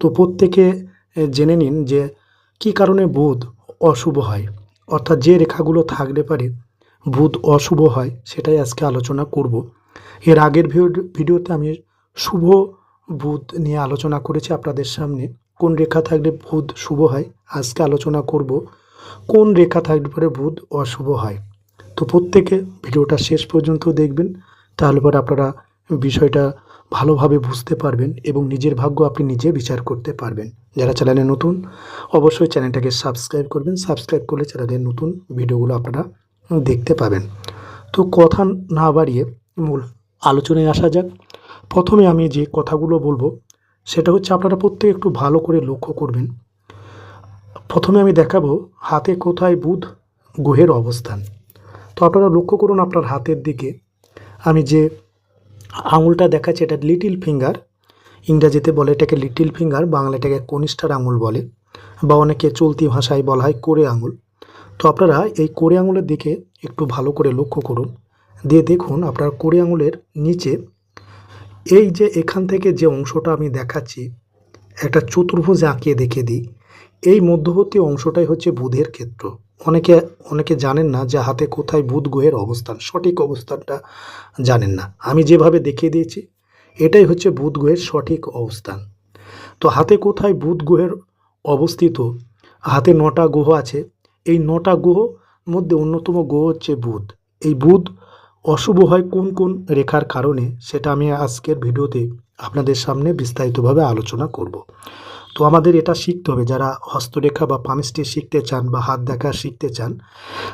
তো প্রত্যেকে জেনে নিন যে কী কারণে বুধ অশুভ হয়। অর্থাৎ যে রেখাগুলো থাকলে পারে, বুধ অশুভ হয়, সেটাই আজকে আলোচনা করব। এর আগের ভিডিও- ভিডিওতে আমি শুভ বুধ নিয়ে আলোচনা করেছি আপনাদের সামনে। কোন রেখা থাকলে বুধ শুভ হয়, আজকে আলোচনা করব। কোন রেখা থাকলে পরে বুধ অশুভ হয়। তো প্রত্যেকে ভিডিওটা শেষ পর্যন্ত দেখবেন, তাহলে পরে আপনারা বিষয়টা ভালোভাবে বুঝতে পারবেন এবং নিজের ভাগ্য আপনি নিজে বিচার করতে পারবেন। যারা চ্যানেলে নতুন, অবশ্যই চ্যানেলটাকে সাবস্ক্রাইব করবেন। সাবস্ক্রাইব করলে চ্যানেলের নতুন ভিডিওগুলো আপনারা দেখতে পাবেন। তো কথা না বাড়িয়ে মূল আলোচনায় আসা যাক। প্রথমে আমি যে কথাগুলো বলব, সেটা হচ্ছে আপনারা প্রত্যেকে একটু ভালো করে লক্ষ্য করবেন। প্রথমে আমি দেখাবো হাতে কোথায় বুধ গ্রহের অবস্থান। তো আপনারা লক্ষ্য করুন আপনার হাতের দিকে, আমি যে আঙুলটা দেখাচ্ছে, এটা লিটিল ফিঙ্গার ইংরাজিতে বলে এটাকে লিটিল ফিঙ্গার বাংলাটাকে কনিষ্ঠার আঙুল বলে, বা অনেকে চলতি ভাষায় বলা হয় কোরে আঙুল। তো আপনারা এই কোরে আঙুলের দিকে একটু ভালো করে লক্ষ্য করুন। দিয়ে দেখুন আপনার কোরে আঙুলের নিচে এই যে এখান থেকে যে অংশটা আমি দেখাচ্ছি, একটা চতুর্ভুজ আঁকিয়ে দেখে দিই। এই মধ্যবর্তী অংশটাই হচ্ছে বুধের ক্ষেত্র। অনেকে অনেকে জানেন না যে হাতে কোথায় বুধ গ্রহের অবস্থান, সঠিক অবস্থানটা জানেন না। আমি যেভাবে দেখিয়ে দিয়েছি, এটাই হচ্ছে বুধ গ্রহের সঠিক অবস্থান। তো হাতে কোথায় বুধ গ্রহের অবস্থিত? হাতে নটা গ্রহ আছে। এই নটা গ্রহ মধ্যে অন্যতম গ্রহ হচ্ছে বুধ। এই বুধ অশুভ হয় কোন কোন রেখার কারণে, সেটা আমি আজকের ভিডিওতে আপনাদের সামনে বিস্তারিতভাবে আলোচনা করব। তো আমাদের এটা শিখতে হবে। যারা হস্তরেখা বা পামিস্ট্রি শিখতে চান বা হাত দেখা শিখতে চান,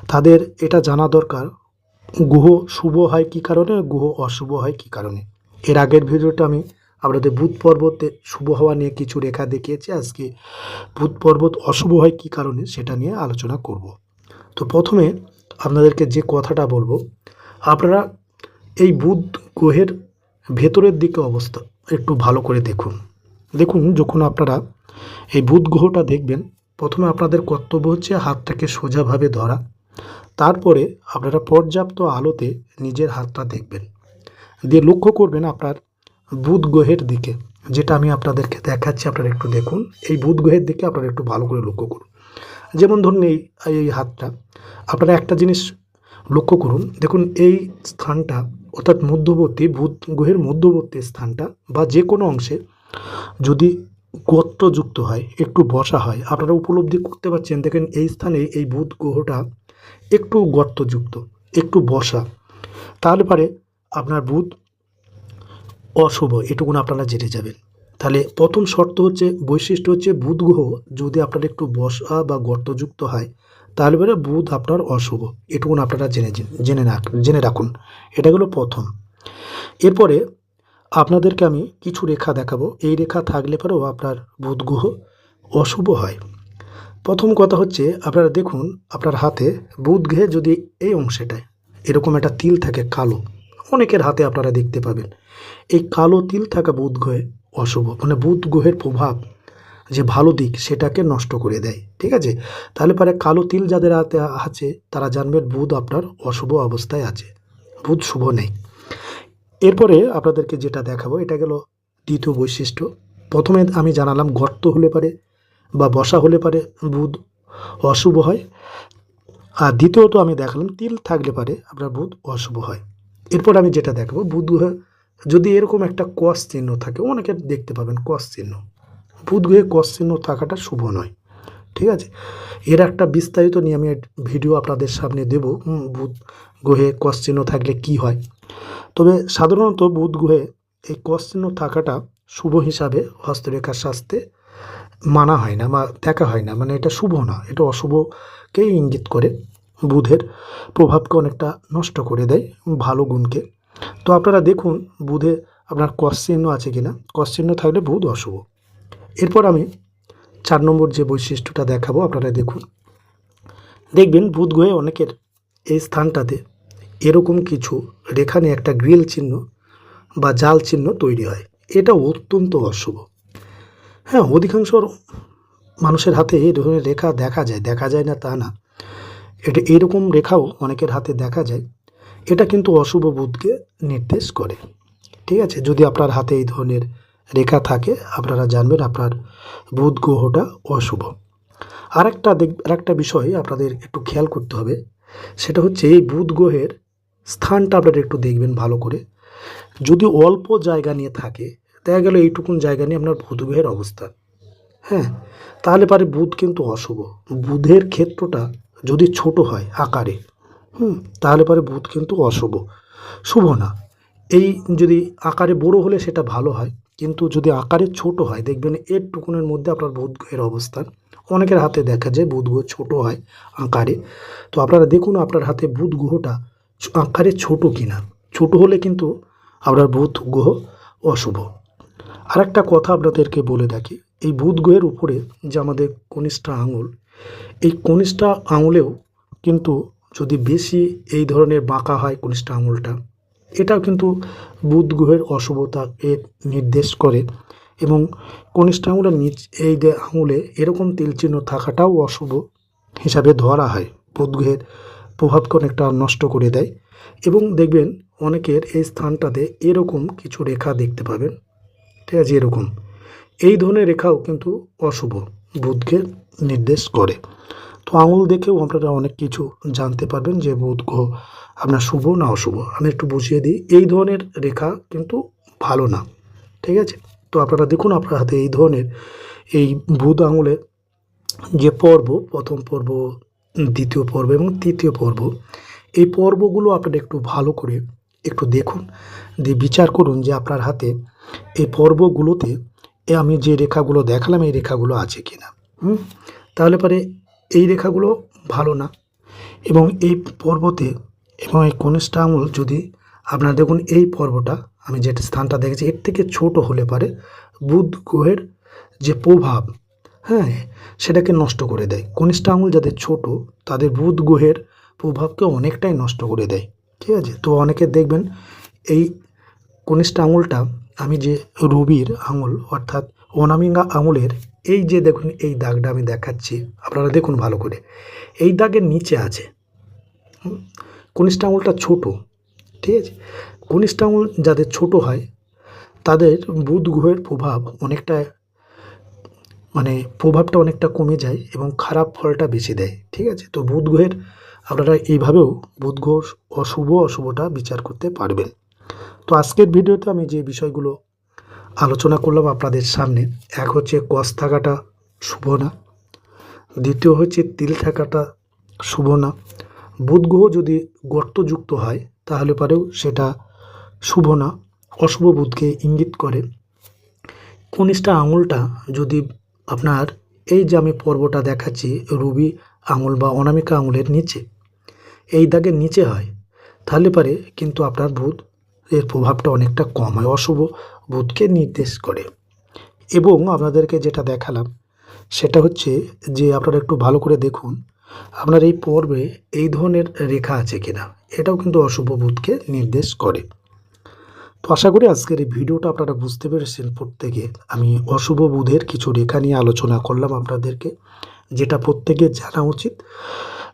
তাদের এটা জানা দরকার, গুহ শুভ হয় কী কারণে, গুহ অশুভ হয় কী কারণে। এর আগের ভিডিওটা আমি আপনাদের বুধ পর্বতে শুভ হওয়া নিয়ে কিছু রেখা দেখিয়েছি। আজকে বুধ পর্বত অশুভ হয় কী কারণে সেটা নিয়ে আলোচনা করব। তো প্রথমে আপনাদেরকে যে কথাটা বলব, আপনারা এই বুধ গ্রহের ভেতরের দিকে অবস্থা একটু ভালো করে দেখুন। দেখুন, যখন আপনারা এই বুধ গ্রহটা দেখবেন, প্রথমে আপনাদের কর্তব্য হচ্ছে হাতটাকে সোজাভাবে ধরা। তারপরে আপনারা পর্যাপ্ত আলোতে নিজের হাতটা দেখবেন। দিয়ে লক্ষ্য করবেন আপনার বুধ গ্রহের দিকে, যেটা আমি আপনাদেরকে দেখাচ্ছি, আপনারা একটু দেখুন। এই বুধ গ্রহের দিকে আপনারা একটু ভালো করে লক্ষ্য করুন। যেমন ধরুন এই এই হাতটা, আপনারা একটা জিনিস লক্ষ্য করুন। দেখুন, এই স্থানটা, অর্থাৎ মধ্যবর্তী, বুধ গ্রহের মধ্যবর্তী স্থানটা বা যে কোনো অংশে যদি গর্তযুক্ত হয়, একটু বসা হয়, আপনারা উপলব্ধি করতে পারছেন, দেখেন এই স্থানে এই বুধ গ্রহটা একটু গর্তযুক্ত একটু বসা। তাহলে পারে আপনার বুধ অশুভ, এটুকুন আপনারা জেনে যাবেন। তাহলে প্রথম শর্ত হচ্ছে, বৈশিষ্ট্য হচ্ছে বুধ গ্রহ যদি আপনার একটু বসা বা গর্তযুক্ত হয় তাহলে পরে বুধ আপনার অশুভ, এটুকুন আপনারা জেনে জেনে রাখ, জেনে রাখুন। এটা হলো প্রথম। এরপরে আপনাদেরকে আমি কিছু রেখা দেখাবো। এই রেখা থাকলে পরেও আপনার বুধ গ্রহ অশুভ হয়। প্রথম কথা হচ্ছে, আপনারা দেখুন, আপনার হাতে বুধ গ্রহে যদি এই অংশটায় এরকম একটা তিল থাকে কালো, অনেকের হাতে আপনারা দেখতে পাবেন। এই কালো তিল থাকা বুধ গ্রহে অশুভ মানে বুধ গ্রহের প্রভাব যে ভালো দিক, সেটাকে নষ্ট করে দেয়। ঠিক আছে? তাহলে পরে কালো তিল যাদের হাতে আছে, তারা জানবেন বুধ আপনার অশুভ অবস্থায় আছে। বুধ শুভ নেই। এরপরে আপনাদেরকে যেটা দেখাবো, এটা গেল দ্বিতীয় বৈশিষ্ট্য। প্রথমে আমি জানালাম গর্ত হলে পারে বা বসা হলে পারে, বুধ অশুভ হয়। আর দ্বিতীয়ত আমি দেখালাম তিল থাকলে পারে, আপনার বুধ অশুভ হয়। এরপর আমি যেটা দেখাবো, বুধ যদি এরকম একটা কস চিহ্ন থাকে, অনেকে দেখতে পাবেন কস চিহ্ন। বুধ গ্রহে কস চিহ্ন থাকাটা শুভ নয়, ঠিক আছে? এর একটা বিস্তারিত নিয়ে আমি ভিডিও আপনাদের সামনে দেব। বুধ গ্রহে কস চিহ্ন থাকলে কি হয়? তবে সাধারণত বুধ গ্রহে এই কস চিহ্ন থাকাটা শুভ হিসাবে হস্তরেখার শাস্ত্রে মানা হয় না বা দেখা হয় না। মানে এটা শুভ না, এটা অশুভকেই ইঙ্গিত করে, বুধের প্রভাবকে অনেকটা নষ্ট করে দেয় ভালো গুণকে। তো আপনারা দেখুন বুধে আপনার কস চিহ্ন আছে কিনা। কস চিহ্ন থাকলে বুধ অশুভ। এরপর আমি চার নম্বর যে বৈশিষ্ট্যটা দেখাবো, আপনারা দেখুন। দেখবেন বুধ গ্রহে অনেকের এই স্থানটাতে এরকম কিছু রেখা নিয়ে একটা গ্রিল চিহ্ন বা জাল চিহ্ন তৈরি হয়। এটা অত্যন্ত অশুভ। হ্যাঁ অধিকাংশ মানুষের হাতে এই ধরনের রেখা দেখা যায়। দেখা যায় না তা না। এটা এরকম রেখাও অনেকের হাতে দেখা যায়। এটা কিন্তু অশুভ বুধকে নির্দেশ করে। ঠিক আছে? যদি আপনার হাতে এই ধরনের রেখা থাকে, আপনারা জানবেন আপনার বুধ গ্রহটা অশুভ। আরেকটা দেখ, আরেকটা বিষয় আপনাদের একটু খেয়াল করতে হবে। সেটা হচ্ছে এই বুধ গ্রহের স্থানটা আপনারা একটু দেখবেন ভালো করে। যদি অল্প জায়গা নিয়ে থাকে, দেখা গেল এইটুকুন জায়গা নিয়ে আপনার বুধ গ্রহের অবস্থান। হ্যাঁ? তাহলে পারে বুধ কিন্তু অশুভ। বুধের ক্ষেত্রটা যদি ছোট হয় আকারে, হুম? তাহলে পারে বুধ কিন্তু অশুভ। শুভ না। এই যদি আকারে বড় হলে সেটা ভালো হয়, কিন্তু যদি আকারে ছোট হয়, দেখবেন এর টুকুনের মধ্যে আপনার বুধ গ্রহের অবস্থান। অনেকের হাতে দেখা যায় বুধ গ্রহ ছোট হয় আকারে। তো আপনারা দেখুন আপনার হাতে বুধ গ্রহটা আকারে ছোট কিনা। ছোট হলে কিন্তু আপনার বুধ, গ্রহ অশুভ। আরেকটা কথা আপনাদেরকে বলে রাখি, এই বুধ, গ্রহের উপরে যে আমাদের কনিষ্ঠা আঙুল, এই কনিষ্ঠা আঙুলেও কিন্তু যদি বেশি এই ধরনের বাঁকা হয় কনিষ্ঠা আঙুলটা, এটাও কিন্তু বুধ, গ্রহের অশুভতা এর নির্দেশ করে। এবং কনিষ্ঠা আঙুলের নিচ, এই আঙুলে এরকম তিল চিহ্ন থাকাটাও অশুভ হিসাবে ধরা হয় বুধ, গ্রহের প্রভাবকে অনেকটা নষ্ট করে দেয় এবং দেখবেন অনেকের এই স্থানটাতে এরকম কিছু রেখা দেখতে পাবেন। ঠিক আছে, এরকম। এই ধরনের রেখাও কিন্তু অশুভ, বুধকে নির্দেশ করে। তো আঙুল দেখেও আপনারা অনেক কিছু জানতে পারবেন যে বুধ, গ্রহ আপনার শুভ না অশুভ। আমি একটু বুঝিয়ে দিই, এই ধরনের রেখা কিন্তু ভালো না। ঠিক আছে? তো আপনারা দেখুন, আপনার হাতে এই ধরনের এই বুধ আঙুলে যে পর্ব, প্রথম পর্ব দ্বিতীয় পর্ব এবং তৃতীয় পর্ব। এই পর্বগুলো আপনারা একটু ভালো করে একটু দেখুন, দিয়ে বিচার করুন যে আপনার হাতে এই পর্বগুলোতে এ আমি যে রেখাগুলো দেখালাম, এই রেখাগুলো আছে কি না তাহলে পরে এই রেখাগুলো ভালো না। এবং এই পর্বতে এবং এই কনিষ্ঠা আঙুল যদি আপনার দেখুন, এই পর্বটা আমি যে স্থানটা দেখেছি, এর থেকে ছোট হলে পারে বুধ গ্রহের যে প্রভাব হ্যাঁ সেটাকে নষ্ট করে দেয়। কনিষ্ঠ আঙুল যাদের ছোট, তাদের বুধ গ্রহের প্রভাবকে অনেকটাই নষ্ট করে দেয়। ঠিক আছে? তো অনেকে দেখবেন এই কনিষ্ঠ আঙুলটা, আমি যে রবির আঙুল, অর্থাৎ অনামিঙ্গা আঙুলের, এই যে দেখুন, এই দাগটা আমি দেখাচ্ছি। আপনারা দেখুন ভালো করে। এই দাগের নিচে আছে। কনিষ্ঠ আঙুলটা ছোট। ঠিক আছে? কনিষ্ঠ আঙুল যাদের ছোট হয়, তাদের বুধ গ্রহের প্রভাব অনেকটা মানে প্রভাবটা অনেকটা কমে যায় এবং খারাপ ফলটা বেশি দেয়, ঠিক আছে? তো বুধ গ্রহের আপনারা এইভাবেও বুধ গ্রহ অশুভ অশুভটা বিচার করতে পারবেন। তো আজকের ভিডিওতে আমি যে বিষয়গুলো আলোচনা করলাম আপনাদের সামনে, এক হচ্ছে কস থাকাটা শুভ না, দ্বিতীয় হচ্ছে তিল থাকাটা শুভ না। বুধ গ্রহ যদি গর্তযুক্ত হয়, তাহলে পরেও সেটা শুভ না। অশুভ বুধকে ইঙ্গিত করে। কনিষ্ঠা আঙুলটা যদি আপনার, এই যে আমি পর্বটা দেখাচ্ছি, রুবি আঙুল বা অনামিকা আঙুলের নিচে, এই দাগের নিচে হয়, তাহলে পারে কিন্তু আপনার বুধ এর প্রভাবটা অনেকটা কম হয়, অশুভ ভূতকে নির্দেশ করে। এবং আপনাদেরকে যেটা দেখালাম, সেটা হচ্ছে যে আপনারা একটু ভালো করে দেখুন, আপনার এই পর্বে এই ধরনের রেখা আছে কিনা, এটাও কিন্তু অশুভ বুধকে নির্দেশ করে। তো আশা করি আজকের এই ভিডিওটা আপনারা বুঝতে পেরেছেন প্রত্যেকে। আমি অশুভ বুধের কিছু রেখা নিয়ে আলোচনা করলাম আপনাদেরকে, যেটা প্রত্যেকের জানা উচিত।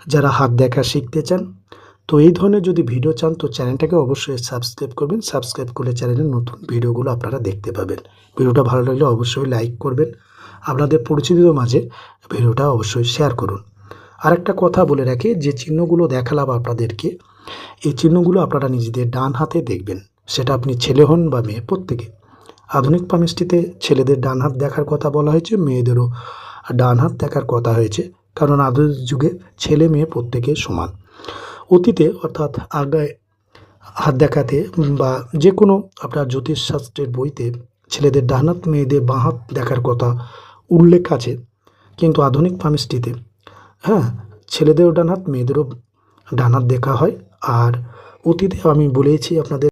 যারা হাত দেখা শিখতে চান, তো এই ধরনের যদি ভিডিও চান, তো চ্যানেলটাকে অবশ্যই সাবস্ক্রাইব করবেন। সাবস্ক্রাইব করলে চ্যানেলের নতুন ভিডিওগুলো আপনারা দেখতে পাবেন। ভিডিওটা ভালো লাগলে অবশ্যই লাইক করবেন। আপনাদের পরিচিতদের মাঝে ভিডিওটা অবশ্যই শেয়ার করুন। আর একটা কথা বলে রাখি, যে চিহ্নগুলো দেখালাম আপনাদেরকে, এই চিহ্নগুলো আপনারা নিজেদের ডান হাতে দেখবেন। সেটা আপনি ছেলে হন বা মেয়ে, প্রত্যেকে। আধুনিক পামিষ্টিতে ছেলেদের ডান হাত দেখার কথা বলা হয়েছে, মেয়েদেরও ডান হাত দেখার কথা হয়েছে, কারণ আধুনিক যুগে ছেলে মেয়ে প্রত্যেকে সমান। অতীতে অর্থাৎ আগে হাত দেখাতে বা যে কোনো আপনার জ্যোতিষশাস্ত্রের বইতে ছেলেদের ডান হাত, মেয়েদের বাঁ হাত দেখার কথা উল্লেখ আছে, কিন্তু আধুনিক পামিষ্টিতে হ্যাঁ ছেলেদেরও ডান হাত, মেয়েদেরও ডান হাত দেখা হয়। আর অতীতে আমি বলেছি আপনাদের